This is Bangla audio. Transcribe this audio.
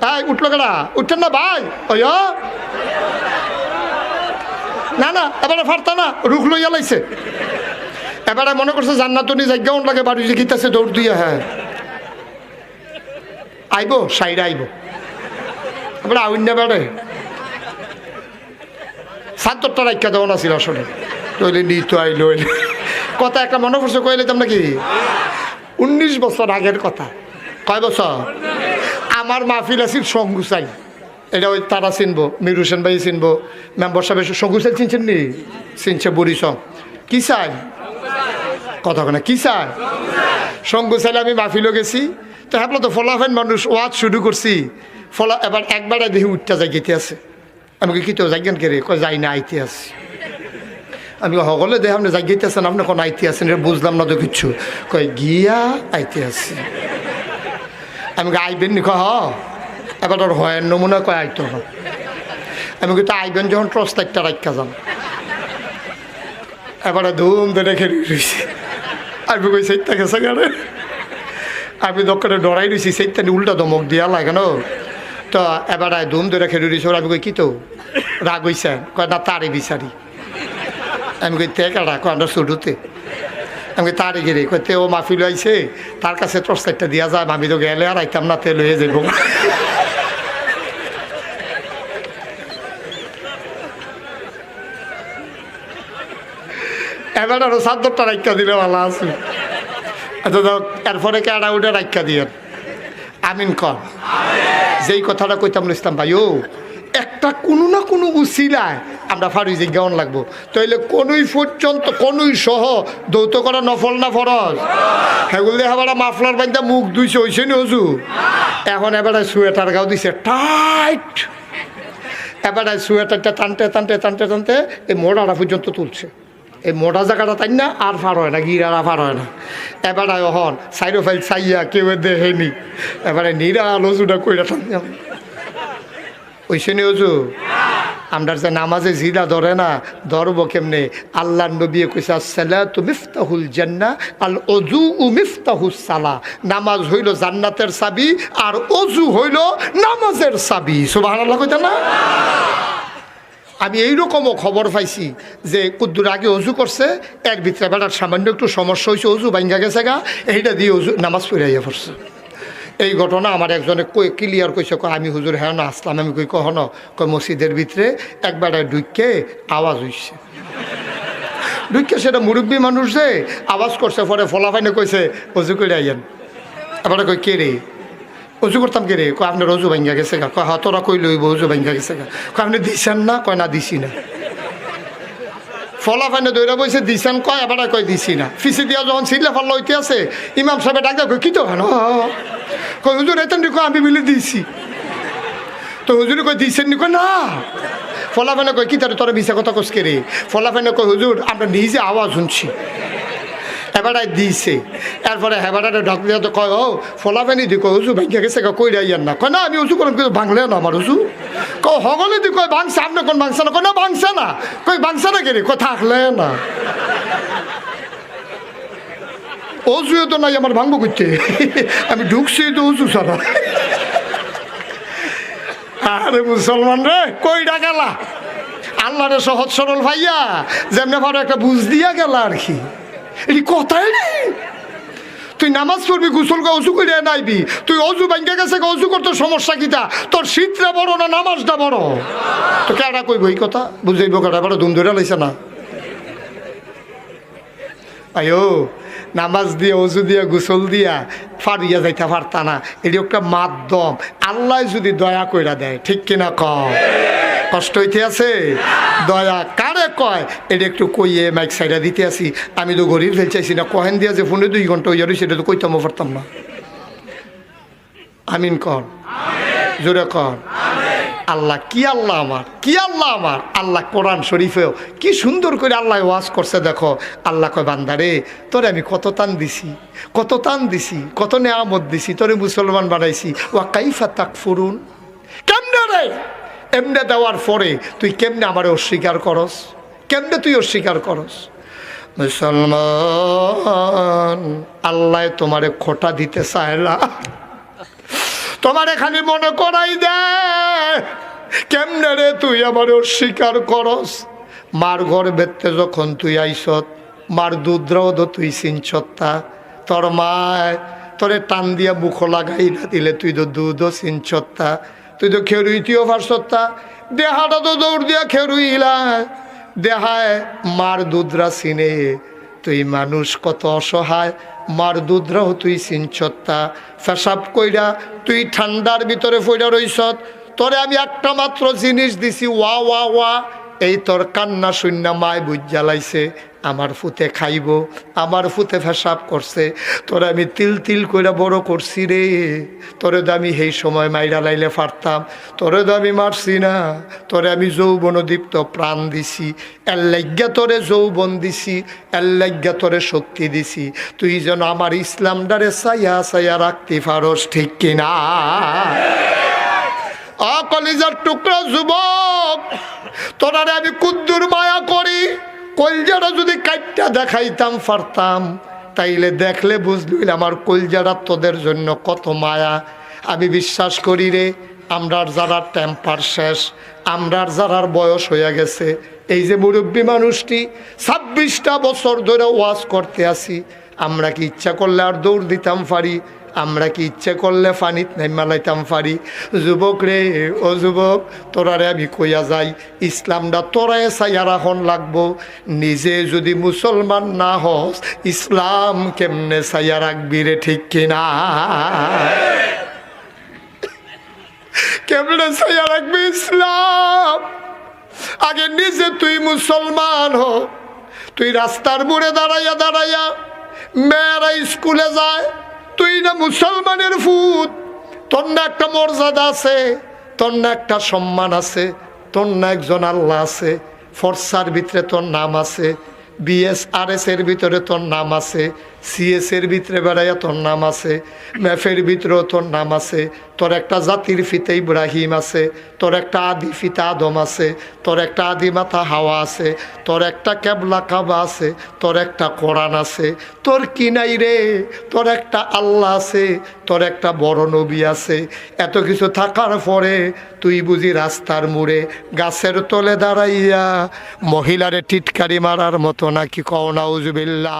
তাই উঠল কেনা উঠছেন না ভাই? ওই না না, এবারে ফারতা না, রুখ লইয়া লাইছে। এবারে মনে করছে জান্নাতনি জায়গাও লাগে, বাড়ি যে গীতাছে দৌড় দিয়ে হ্যাঁ। আইব, সাইডে আইব। এবারে আউন্য বেড়ে সাতটা রাখা দেওয়া না আসলে। তৈলে নি তো আইলো। কথা একটা মনে করছে কইলে তোমরা নাকি? উনিশ বছর আগের কথা। কয় বছর? আমার মাহফিল আছিল সঙ্গুসাই এটা ওই তারা চিনবো, মির হোসেন ভাই চিনবো, মেম্বার সাহেব সঙ্গুসাই চিনছেন নি? চিনছে বুড়ি সং। কি চাই? কথা কেনা কি চাই? সঙ্গুসাইলে আমি মাহফিলও গেছি। তো হ্যাঁ তো ফলাফেন মানুষ, ওয়াজ শুরু করছি। ফলা, এবার একবারে দেখি উঠটা যাই গেতে আছে। আমি কি তো যাইগেন কে রে? কয়, যাই না, আইতে আছি। আমি সকলে দেখে আপনি জাগিতে আছেন, আপনি কোন আইতে আছেন? বুঝলাম না তো কিচ্ছু। কয়, গিয়া আইতে আছি। আমি আইবেন নি হ। এবার ওর হয় নমুনা কয় আইতো আমি কিন্তু আইবেন যখন ট্রস্ট একটা রাখা যান এবারে ধুম ধরে খেলে রয়েছে আমি কই সেইটা গেছে গাড়ে আমি দোকানে ডরাই রয়েছি সেইটা উল্টা দমক দিয়া লাগে না? তো এবার ধুম ধরে খেলে রয়েছে আমি কই, কি তো? রাগ হইছে। কয়, না তারে বিচারি। আমি কই, তে কাটা কয় আমরা শুরুতে আমি তারে কয় তে ও মাহফিল আইছে তার কাছে তোর সাইডটা দিয়া যায় আমি তো গেলে আর আইতাম না তে লয়ে যাব এবার আরও সাতটা রাখা দিলে ভালো আছে। আচ্ছা যাক, এরপরে কেডা উঠে রাখা দিয়ে আমিন কর। যেই কথাটা কইতাম ইসলাম ভাই ও একটা কোনো না কোনো উচিলায় আমরা ফারুই জিজ্ঞান লাগবো। তাইলে কোনই পর্যন্ত কোনই সহ দৌত করা নফল না ফরজ? সেগুলো এবারে মাফলার বান্ধা মুখ দুইছে হইছে নি হজু? এখন এবারে সোয়েটার গাও দিছে, টাইট। এবারে সোয়েটারটা টানতে টানতে টানতে টানতে এই মোড়াটা পর্যন্ত তুলছে। এই মোটা জায়গাটা তাই না, আর ফার হয় না গিরারা ফার হয় না। এবারে হন সাইডো ফাইল চাইয়া কেউ দেখেনি এবারে নিরা লজুটা কইরা টান ওইসে নি অজু আমরা যে নামাজে জিরা ধরে না, ধরবো কেমনে? আল্লাহ নবী কইছে সালা তু মিফতাহুল জান্না আল অজু উ মিফতাহুস সালা নামাজ হইল জান্নাতের চাবি আর অজু হইল নামাজের চাবি। সুবহানাল্লাহ কইতা না? আমি এইরকমও খবর পাইছি যে কুদ্দুর আগে অজু করছে, এর ভিতরে বেড়ার সামান্য একটু সমস্যা হয়েছে অজু ভাঙ্গা গেছে গা, এইটা দিয়ে অজু নামাজ পড়াইয়া পড়ছে। এই ঘটনা আমার একজনে কই ক্লিয়ার কইছে, কয়, আমি হুজুর হ্যাঁ না, আসলাম। আমি কই কখনো কয়, মসজিদের ভিতরে একবারে ঢুকে আওয়াজ হইছে। ঢুকে সেটা মুরব্বী মানুষ যে আওয়াজ করছে, পরে ফলাফাইনে কইছে, অজু করে আইয়েন। এবারে কই কে রে? অজু করতাম কে রে? কয়, আপনার অজু ভাঙ্গা গেছে গা। কয় হাতরা কই লইব অজু ভাঙ্গা গেছে গা। কয়, আপনি দিছেন না? কয়, না, দিছি না। ফলাফাইনে দৈরা বইছে, দিছেন কয় এবারে কয় দিছি না। ফিসি দিয়া যখন সিলে ফল লইতে আছে, ইমাম সাহেব ডাকে কই কি তো হেন কই হুজুর, এতেন কয়, আমি মিলে দিছি। তো হুজুর কই দিছেন নি? কয়, না। ফলাফাইনে কয়, কি তার, তোর মিশা কথা কসকে রে? ফলাফাইনে কয়, হুজুর, আমরা নিজে আওয়াজ শুনছি। হেবাটাই দিছে। এরপরে হেবাটাতে ঢক দিয়ে তো কয়, ও, ফলাফানি দি কয়, উজু ভাঙ্গা গেছে কই রাইয়ার না। কয়, না, আমি উজু করলাম কিন্তু ভাঙলে না আমার উজু। কয়, হগলে দি কয়, ভাঙছে, আপনি কোন ভাঙছে না? কয়, না, ভাঙছে না। কই ভাঙছে না কেরে? কয়, থাকলে না। অজুয়ে তো নাই আমার ভাঙবো করতে আমি ঢুকছি তো উজু ছাড়া। আরে মুসলমান রে কইটা গেলা? আল্লাহরে সহজ সরল ভাইয়া, যেমনি ভালো একটা বুঝ দিয়া গেলা আর কি। এটি কথাই নেই তুই নামাজ পড়বি গোসল করে অজু করে নাইবি। তুই অজু ব্যাংকে গেছে গা, অজু করতে সমস্যা কিতা তোর শীতটা বড় না নামাজটা বড়? তো কেডা কইব এই কথা? বুঝাইব কেডা? বড় ধুম ধরে লাইছে না? আয়ো নামাজ দিয়ে অজু দিয়া গোসল দিয়া ফারিয়া যাইতে পারতা না। এটি একটা মাধ্যম। আল্লাহ যদি দয়া কইরা দেয় ঠিক কিনা কম কষ্ট হইতে আছে? দয়া কয় এটা একটু কইয়ে মাইক সাইডা দিতে আসি। আমি তো গরিব ফেল চাইছি না। কহেন দিয়া যে ফোনে দুই ঘণ্টা হইয়া রয়েছে এটা তো কইতাম পারতাম না। আমিন কর। জোরে কর। আল্লাহ কি আল্লাহ আমার? কি আল্লাহ আমার? আল্লাহ কোরআন শরীফেও কি সুন্দর করে আল্লাহ ওয়াজ করছে দেখো। আল্লাহ কয় বান্দারে তোরে আমি কত তান দিছি কত তান দিছি কত নেয়ামত দিছি তোরে মুসলমান বানাইছি। ওয়া কাইফা তাক ফুরুন কেমনে রে? এমনে দেওয়ার পরে তুই কেমনে আমারে অস্বীকার করস? কেমনে তুই অস্বীকার করস? মুসলমান, আল্লাহ তোমারে খোটা দিতে চায় না। তোমার খালি মনে করাই দে, কেমনে রে তুই আমার অস্বীকার করস? মার ঘর বেতে যখন তুই আইসত, মার দুধরাও তুই চিনছত্তা তোর মায় তোরে টান দিয়া মুখ লাগাই না দিলে তুই তো দুধও চিনছত্তা তুই তো খেরুইতিও পারছত্তা দেহাটা তো দৌড় দিয়া খেরুইলা। দেহায় মার দুদ্রা চিনে তুই মানুষ কত অসহায়, মার দুধরাও তুই চিনছত্তা ফেসাব কইরা তুই ঠান্ডার ভিতরে ফইরা রইছত তোরে আমি একটা মাত্র জিনিস দিছি, ওয়া ওয়া ওয়া, এই তোর কান্না শূন্য মায় বুঝ জ্বালাইছে। আমার ফুতে খাইব, আমার ফুতে ফেসাব করছে। তোরে আমি তিল তিল করে বড় করছি রে। তোরে তো আমি সেই সময় মাইরা লাইলে পারতাম তোরে তো আমি মারছি না। তোরে আমি যৌবন দীপ্ত প্রাণ দিছি। এর তোরে যৌবন দিছি, এর তোরে শক্তি দিছি। তুই যেন আমার ইসলামটারে সাইয়া সাইয়া রাখতে পারস, ঠিক কিনা? অকলিজার টুকরা যুবক, তোরারে আমি কুদ্দুর করি কলজাটা যদি কাইটটা দেখাইতাম পারতাম তাইলে দেখলে বুঝবি আমার কলজাটা তোদের জন্য কত মায়া। আমি বিশ্বাস করি রে, আমরার যারা টেম্পার শেষ, আমরার যারার বয়স হয়ে গেছে, এই যে মুরব্বী মানুষটি ছাব্বিশটা বছর ধরে ওয়াজ করতে আসি, আমরা কি ইচ্ছা করলে আর দৌড় দিতাম পারি আমরা কি ইচ্ছে করলে ফানিত নাই মালাইতাম পারি যুবক রে, ও যুবক, তোরারে আমি কইয়া যাই, ইসলামটা তোরায় চাইয়া রাখন লাগবো। নিজে যদি মুসলমান না হস, ইসলাম কেমনে চাইয়া রাখবি রে, ঠিক কিনা কেমনে চাইয়া রাখবি ইসলাম? আগে নিজে তুই মুসলমান হ। তুই রাস্তার মোড়ে দাঁড়াইয়া দাঁড়াইয়া, মেয়েরা স্কুলে যায় তুই না মুসলমানের ফুত তোর না একটা মর্যাদা আছে, তোর না একটা সম্মান আছে, তোর না একজন আল্লাহ আছে, ফর্সার ভিতরে তোর নাম আছে, বিএসআরএস আর এস এর ভিতরে তোর নাম আছে সিএস এর ভিতরে বেড়াইয়া তোর নাম আছে ম্যাফের ভিতরেও তোর নাম আছে, তোর একটা জাতির ফিতে ইব্রাহিম আছে, তোর একটা আদি ফিতা আদম আছে, তোর একটা আদি মাথা হাওয়া আছে, তোর একটা ক্যাবলা কাবা আছে, তোর একটা কোরআন আছে, তোর কি নাই রে? তোর একটা আল্লাহ আছে, তোর একটা বড় নবী আছে। এত কিছু থাকার পরে তুই বুঝি রাস্তার মুড়ে গাছের তলে দাঁড়াইয়া মহিলারে টিটকারি মারার মতো নাকি কও না উজবিল্লা